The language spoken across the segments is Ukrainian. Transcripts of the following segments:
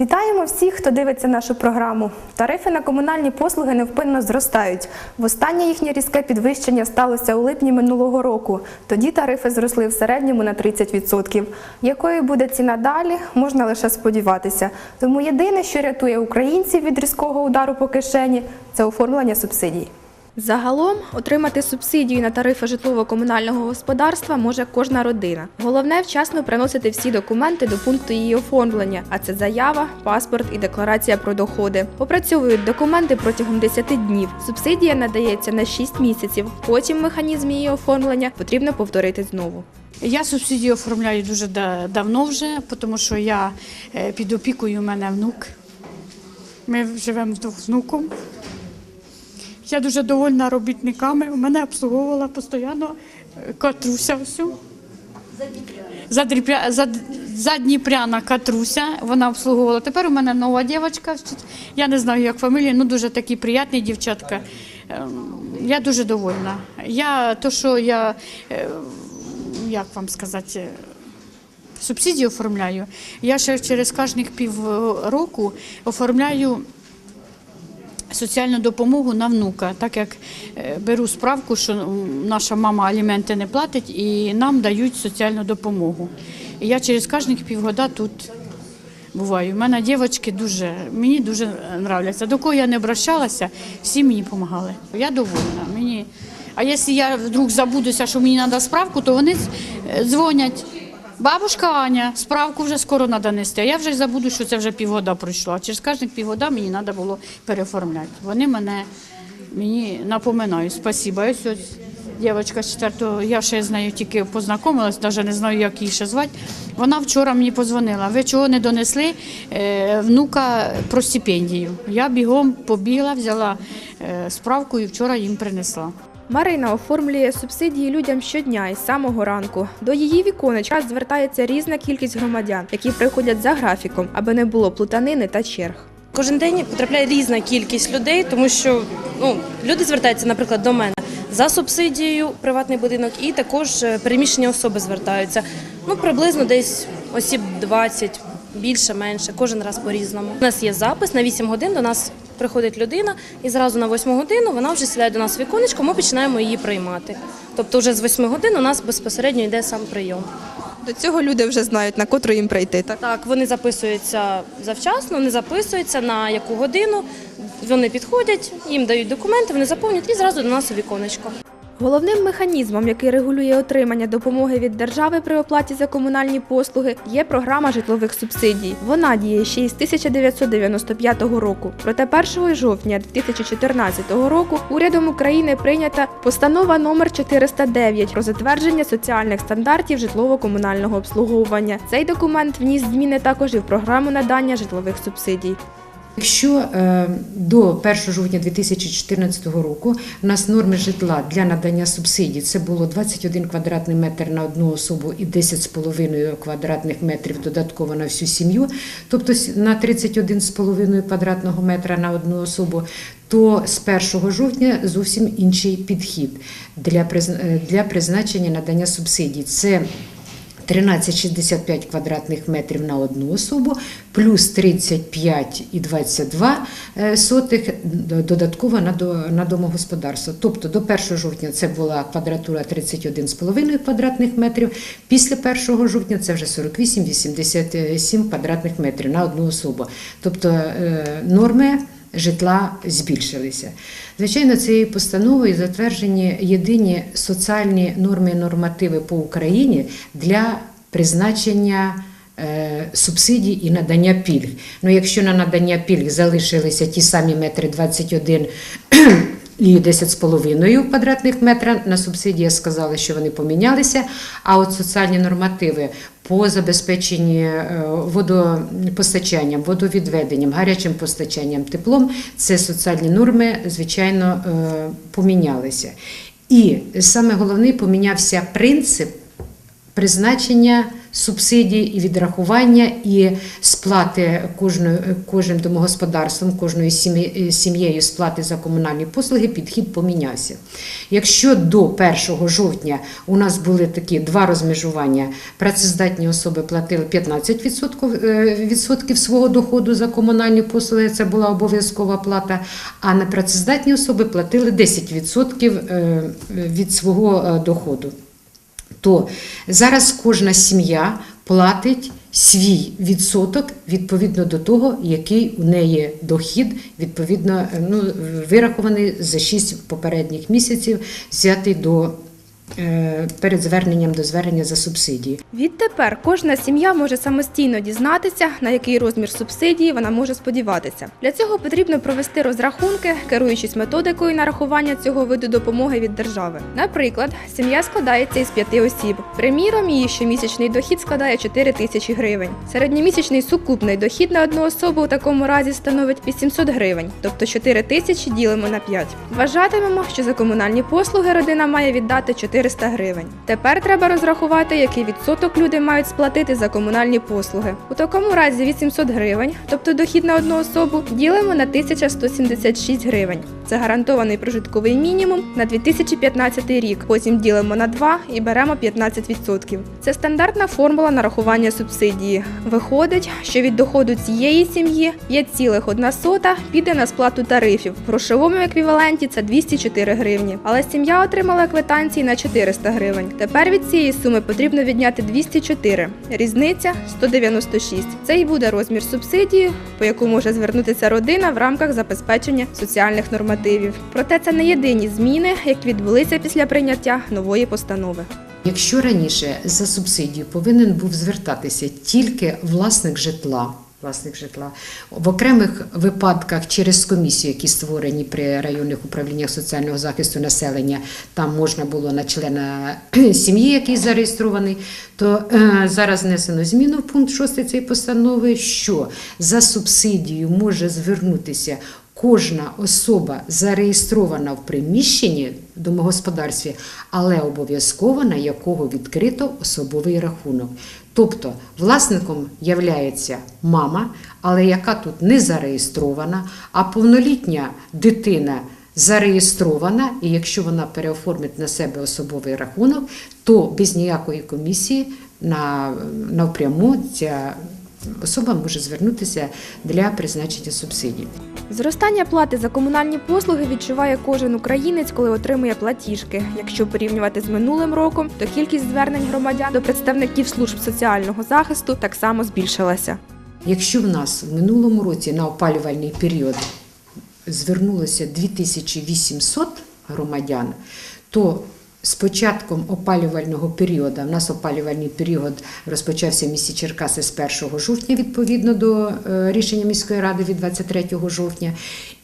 Вітаємо всіх, хто дивиться нашу програму. Тарифи на комунальні послуги невпинно зростають. Востаннє їхнє різке підвищення сталося у липні минулого року. Тоді тарифи зросли в середньому на 30%. Якою буде ціна далі, можна лише сподіватися. Тому єдине, що рятує українців від різкого удару по кишені, це оформлення субсидій. Загалом отримати субсидію на тарифи житлово-комунального господарства може кожна родина. Головне вчасно приносити всі документи до пункту її оформлення, а це заява, паспорт і декларація про доходи. Опрацьовують документи протягом 10 днів. Субсидія надається на 6 місяців. Потім механізм її оформлення потрібно повторити знову. Я субсидію оформляю дуже да- давно вже, тому що я е, під опікою у мене внук. Ми живемо з внуком. Я дуже довольна робітниками. У мене обслуговувала постійно е, Катруся всю. Задріпря... зад- Задніпряна Катруся, вона обслуговувала. Тепер у мене нова дівчинка, я не знаю, як фамілія, ну дуже такі приятні дівчатка. Ем, Я дуже довольна. Я то, що я е, як вам сказати, е, субсидію оформляю. Я ще через кожних півроку оформляю соціальну допомогу на внука, так як е, беру справку, що наша мама аліменти не платить і нам дають соціальну допомогу. І я через кожних півгода тут буваю. У мене дівчатки дуже, мені дуже нравляться. До кого я не обращалася, всі мені допомагали. Я довольна. Мені... А якщо я вдруг забудуся, що мені треба справку, то вони е, дзвонять. Бабушка Аня, справку вже скоро треба нести. Я вже забуду, що це вже півгода пройшло. Через кожних півгода мені треба було переоформляти. Вони мене мені напоминають. Спасибо. Ось дівчинка з четвертого, я ще з нею тільки познайомилась, навіть не знаю, як її ще звати. Вона вчора мені позвонила. Ви чого не донесли е, внука про стипендію? Я бігом побігла, взяла е, справку і вчора їм принесла. Марина оформлює субсидії людям щодня із самого ранку. До її віконечка звертається різна кількість громадян, які приходять за графіком, аби не було плутанини та черг. Кожен день потрапляє різна кількість людей, тому що ну, люди звертаються, наприклад, до мене за субсидією приватний будинок, і також е, переміщені особи звертаються. Ну, приблизно десь осіб 20, більше, менше, кожен раз по-різному. У нас є запис на 8 годин. До нас приходить людина, і зразу на 8 годину вона вже сідає до нас в віконечко, ми починаємо її приймати. Тобто, вже з 8 годин у нас безпосередньо йде сам прийом. До цього люди вже знають, на котру їм прийти. Так Так, вони записуються завчасно, вони записуються на яку годину. Вони підходять, їм дають документи, вони заповнюють і зразу до нас у віконечко. Головним механізмом, який регулює отримання допомоги від держави при оплаті за комунальні послуги, є програма житлових субсидій. Вона діє ще із 1995 року. Проте 1 жовтня 2014 року урядом України прийнята постанова номер 409 про затвердження соціальних стандартів житлово-комунального обслуговування. Цей документ вніс зміни також і в програму надання житлових субсидій. Якщо е, до 1 жовтня 2014 року у нас норми житла для надання субсидій це було 21 квадратний метр на одну особу і 10,5 квадратних метрів додатково на всю сім'ю, тобто на 31,5 квадратного метра на одну особу, то з 1 жовтня зовсім інший підхід для, е, для призначення надання субсидій. Це 13,65 квадратних метрів на одну особу, плюс 35,22 е, сотих додатково на, до, на домогосподарство. Тобто до 1 жовтня це була квадратура 31,5 квадратних метрів, після 1 жовтня це вже 48,87 квадратних метрів на одну особу. Тобто е, норми житла збільшилися. Звичайно, цією постановою затверджені єдині соціальні норми і нормативи по Україні для призначення е, субсидій і надання пільг. Ну, якщо на надання пільг залишилися ті самі метри 21 і 10,5 квадратних метра на субсидії сказали, що вони помінялися. А от соціальні нормативи по забезпеченні е, водопостачанням, водовідведенням, гарячим постачанням, теплом, це соціальні норми, звичайно, е, помінялися. І саме головне помінявся принцип призначення субсидії, і відрахування, і сплати кожною, кожним домогосподарством, кожною сім'єю сплати за комунальні послуги, підхід помінявся. Якщо до 1 жовтня у нас були такі два розмежування, працездатні особи платили 15% е, відсотків свого доходу за комунальні послуги, це була обов'язкова плата, а непрацездатні особи платили 10% е, від свого е, доходу то зараз кожна сім'я платить свій відсоток відповідно до того, який у неї дохід, відповідно ну, вирахований за 6 попередніх місяців, взятий до е, перед зверненням до звернення за субсидії. Відтепер кожна сім'я може самостійно дізнатися, на який розмір субсидії вона може сподіватися. Для цього потрібно провести розрахунки, керуючись методикою нарахування цього виду допомоги від держави. Наприклад, сім'я складається із п'яти осіб. Приміром, її щомісячний дохід складає 4 тисячі гривень. Середньомісячний сукупний дохід на одну особу у такому разі становить 800 гривень, тобто 4 тисячі ділимо на 5. Вважатимемо, що за комунальні послуги родина має віддати 400 гривень. Тепер треба розрахувати, який відсоток люди мають сплатити за комунальні послуги. У такому разі 800 гривень, тобто дохід на одну особу, ділимо на 1176 гривень. Це гарантований прожитковий мінімум на 2015 рік. Потім ділимо на 2 і беремо 15%. Це стандартна формула нарахування субсидії. Виходить, що від доходу цієї сім'ї 5,1 піде на сплату тарифів. В грошовому еквіваленті це 204 гривні. Але сім'я отримала квитанції на 400 гривень. Тепер від цієї суми потрібно відняти 204. Різниця 196. Це і буде розмір субсидії, по яку може звернутися родина в рамках забезпечення соціальних нормативів. Проте це не єдині зміни, які відбулися після прийняття нової постанови. Якщо раніше за субсидію повинен був звертатися тільки власник житла. Власник житла в окремих випадках через комісію, які створені при районних управліннях соціального захисту населення, там можна було на члена сім'ї, який зареєстрований, то е, зараз внесено зміну в пункт 6 цієї постанови, що за субсидію може звернутися кожна особа зареєстрована в приміщенні в домогосподарстві, але обов'язково на якого відкрито особовий рахунок. Тобто власником являється мама, але яка тут не зареєстрована, а повнолітня дитина зареєстрована, і якщо вона переоформить на себе особовий рахунок, то без ніякої комісії на, напряму ця особа може звернутися для призначення субсидій. Зростання плати за комунальні послуги відчуває кожен українець, коли отримує платіжки. Якщо порівнювати з минулим роком, то кількість звернень громадян до представників служб соціального захисту так само збільшилася. Якщо в нас в минулому році на опалювальний період звернулося 2800 громадян, то з початком опалювального періоду, в нас опалювальний період розпочався в місті Черкаси з 1 жовтня відповідно до е, рішення міської ради від 23 жовтня,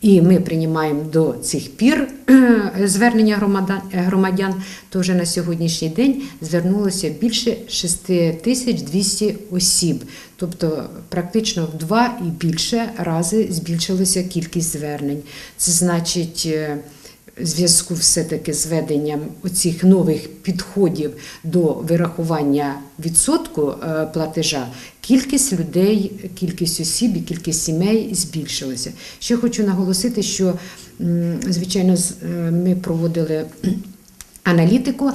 і ми приймаємо до цих пір е, звернення громадян, громадян, то вже на сьогоднішній день звернулося більше 6200 осіб. Тобто практично в два і більше рази збільшилася кількість звернень. Це значить. Зв'язку все-таки з введенням оцих нових підходів до вирахування відсотку е, платежа, кількість людей, кількість осіб і кількість сімей збільшилася. Ще хочу наголосити, що звичайно е, ми проводили аналітику,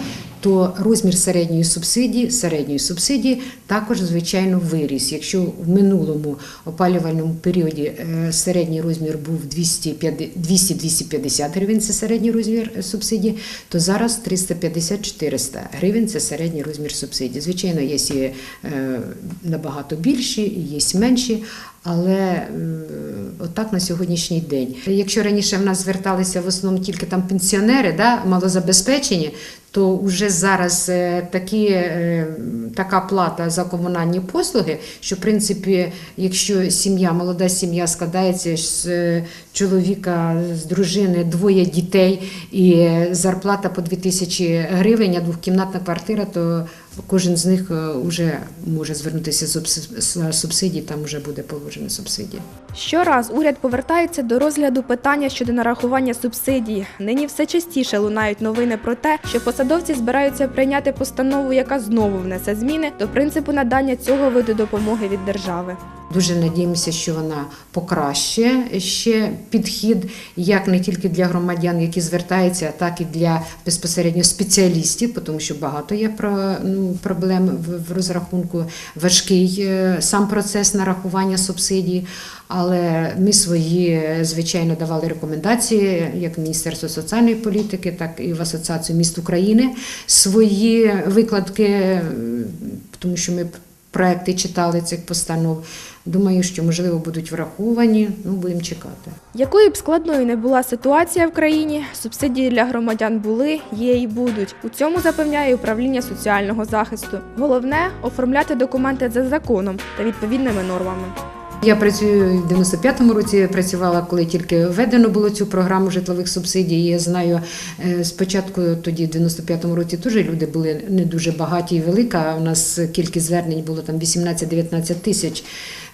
то розмір середньої субсидії, середньої субсидії також звичайно виріс. Якщо в минулому опалювальному періоді е, середній розмір був 200-250 гривень, це середній розмір субсидії, то зараз 350-400 гривень це середній розмір субсидії. Звичайно, є е, набагато більші, є менші. Але отак на сьогоднішній день. Якщо раніше в нас зверталися в основному тільки там пенсіонери, да, малозабезпечені, то вже зараз е, такі, е, така плата за комунальні послуги, що в принципі, якщо сім'я, молода сім'я складається з е, чоловіка, з дружини, двоє дітей і зарплата по 2000 гривень, а двохкімнатна квартира, то кожен з них вже може звернутися з субсидії. субсидій, там вже буде положена субсидія. Щораз уряд повертається до розгляду питання щодо нарахування субсидій. Нині все частіше лунають новини про те, що посадовці збираються прийняти постанову, яка знову внесе зміни до принципу надання цього виду допомоги від держави. Дуже надіємося, що вона покращує ще підхід, як не тільки для громадян, які звертаються, так і для безпосередньо спеціалістів, тому що багато є ну, проблем в, розрахунку. Важкий е, сам процес нарахування субсидій. Але ми свої, звичайно, давали рекомендації, як Міністерство соціальної політики, так і в Асоціацію міст України свої викладки, е, тому що ми проекти читали цих постанов. Думаю, що можливо будуть враховані. Ну, будемо чекати. Якою б складною не була ситуація в країні, субсидії для громадян були, є і будуть. У цьому запевняє управління соціального захисту. Головне оформляти документи за законом та відповідними нормами. Я працюю в 95-му році. Працювала, коли тільки введено було цю програму житлових субсидій. Я знаю, е, спочатку тоді, в 95-му році, теж люди були не дуже багаті і велика. У нас кількість звернень було там 18-19 тисяч.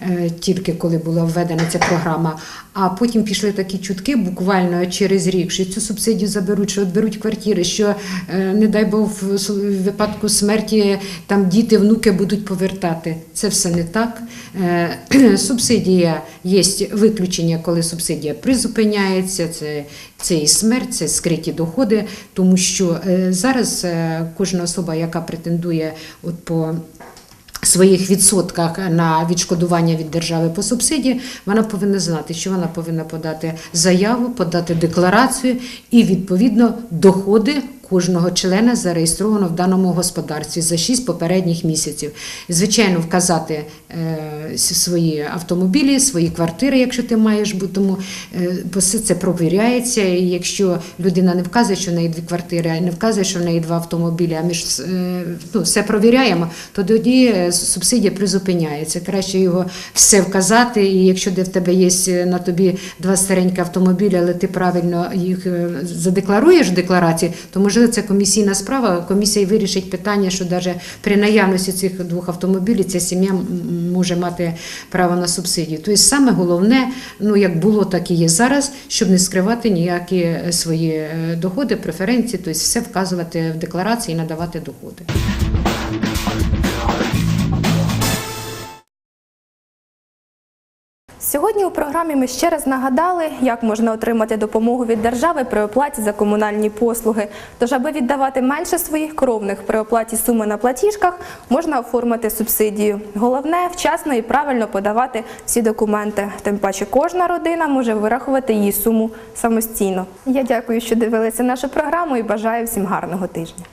е, Тільки коли була введена ця програма, а потім пішли такі чутки буквально через рік, що цю субсидію заберуть, що відберуть квартири, що е, не дай Бог в випадку смерті там діти, внуки будуть повертати. Це все не так. Субсидія є виключення, коли субсидія призупиняється. Це, це і смерть, це скриті доходи, тому що е, зараз е, кожна особа, яка претендує от по своїх відсотках на відшкодування від держави по субсидії, вона повинна знати, що вона повинна подати заяву, подати декларацію і відповідно доходи. Кожного члена зареєстровано в даному господарстві за 6 попередніх місяців. Звичайно, вказати е, свої автомобілі, свої квартири, якщо ти маєш, бо тому е, все це провіряється. І якщо людина не вказує, що в неї дві квартири, а не вказує, що в неї два автомобілі, а ми ж е, ну, все провіряємо, то тоді субсидія призупиняється. Краще його все вказати. І якщо де в тебе є на тобі два старенькі автомобілі, але ти правильно їх задекларуєш в декларації, то можливо це комісійна справа. Комісія вирішить питання, що навіть при наявності цих двох автомобілів ця сім'я може мати право на субсидію. Тобто саме головне, ну як було, так і є зараз, щоб не скривати ніякі е, свої е, доходи, преференції, тобто все вказувати в декларації і надавати доходи. Сьогодні у програмі ми ще раз нагадали, як можна отримати допомогу від держави при оплаті за комунальні послуги. Тож, аби віддавати менше своїх кровних при оплаті суми на платіжках, можна оформити субсидію. Головне вчасно і правильно подавати всі документи. Тим паче кожна родина може вирахувати її суму самостійно. Я дякую, що дивилися нашу програму і бажаю всім гарного тижня.